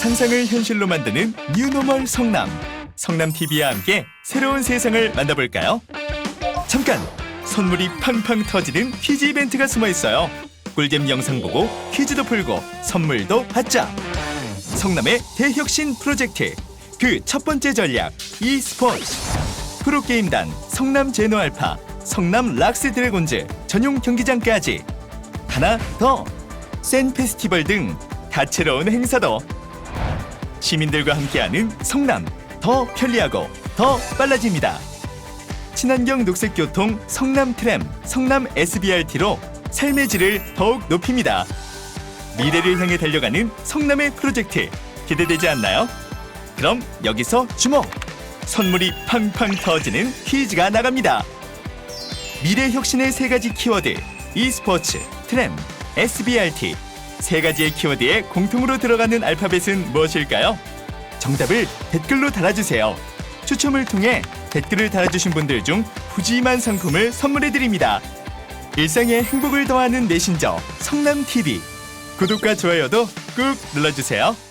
상상을 현실로 만드는 뉴노멀 성남. 성남 TV와 함께 새로운 세상을 만나볼까요? 잠깐! 선물이 팡팡 터지는 퀴즈 이벤트가 숨어 있어요. 꿀잼 영상 보고 퀴즈도 풀고 선물도 받자. 성남의 대혁신 프로젝트 그 첫 번째 전략 e스포츠 프로게임단 성남 제노알파 성남 락스 드래곤즈 전용 경기장까지 하나 더 센 페스티벌 등 다채로운 행사도 시민들과 함께하는 성남 더 편리하고 더 빨라집니다. 친환경 녹색교통 성남 트램 성남 SBRT로 삶의 질을 더욱 높입니다. 미래를 향해 달려가는 성남의 프로젝트 기대되지 않나요? 그럼 여기서 주목! 선물이 팡팡 터지는 퀴즈가 나갑니다. 미래 혁신의 세 가지 키워드 e스포츠, 트램, SBRT 세 가지의 키워드에 공통으로 들어가는 알파벳은 무엇일까요? 정답을 댓글로 달아주세요. 추첨을 통해 댓글을 달아주신 분들 중 푸짐한 상품을 선물해 드립니다. 일상의 행복을 더하는 메신저 성남 TV 구독과 좋아요도 꾹 눌러주세요.